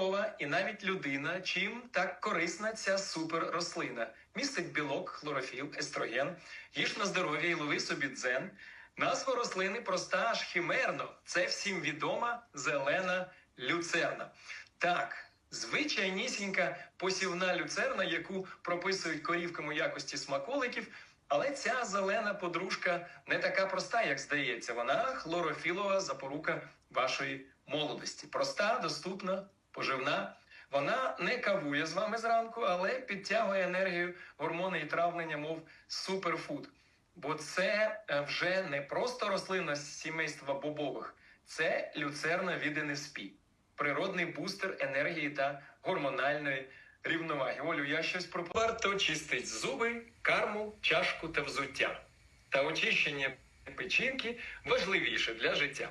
корова і навіть людина, чим так корисна ця суперрослина. Містить білок, хлорофіл, естроген, їж на здоров'я і лови собі дзен. Назва рослини проста аж хімерно. Це всім відома зелена люцерна. Так, звичайнісінька посівна люцерна, яку прописують корівкам у якості смаколиків. Але ця зелена подружка не така проста, як здається. Вона хлорофілова запорука вашої молодості. Проста, доступна, поживна. Вона не кавує з вами зранку, але підтягує енергію, гормони і травлення, мов суперфуд. Бо це е, вже не просто рослина з сімейства бобових, це люцерна від НСП. Природний бустер енергії та гормональної рівноваги. Олю, я щось про варто чистить зуби, карму, чашку та взуття. Та очищення печінки важливіше для життя.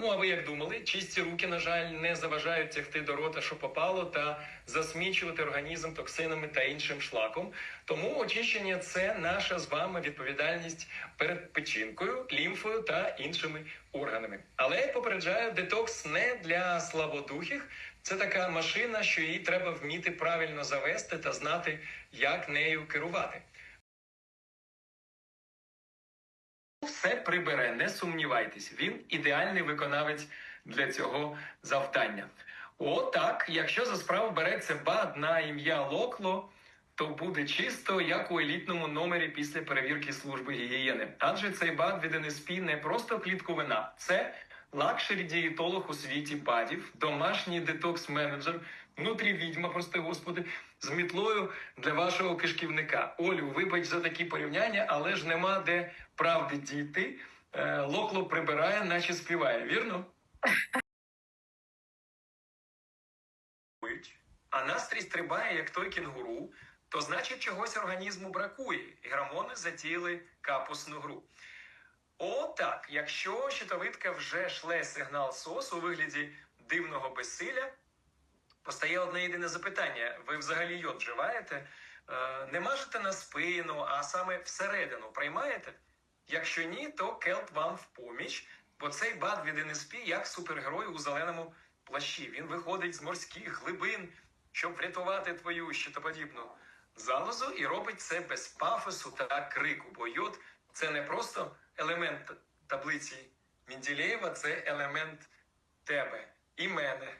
Ну, а ви як думали, чисті руки, на жаль, не заважають тягти до рота, що попало, та засмічувати організм токсинами та іншим шлаком. Тому очищення це наша з вами відповідальність перед печінкою, лімфою та іншими органами. Але попереджаю, детокс не для слабодухих. Це така машина, що її треба вміти правильно завести та знати, як нею керувати. Все прибере, не сумнівайтесь. Він ідеальний виконавець для цього завдання. Отак, якщо за справу береться бад на ім'я Локло, то буде чисто як у елітному номері після перевірки служби гігієни. Адже цей бад від НСП не просто клітковина, це лакшері дієтолог у світі бадів, домашній детокс-менеджер, внутрі відьма, прости господи, з мітлою для вашого кишківника. Олю, вибач за такі порівняння, але ж нема де правди дійти. Е, Локло прибирає, наче співає, вірно? А настрій стрибає, як той кінгуру, то значить чогось організму бракує, і гормони затіяли капусну гру. О, так, якщо щитовидка вже шле сигнал СОС у вигляді дивного безсилля, постає одне єдине запитання: ви взагалі йод вживаєте? Е, не мажете на спину, а саме всередину приймаєте? Якщо ні, то келт вам в поміч, бо цей бад від НСП як супергерой у зеленому плащі. Він виходить з морських глибин, щоб врятувати твою щитоподібну залозу, і робить це без пафосу та крику. Бо йод це не просто елемент таблиці Мінділеєва, це елемент тебе і мене.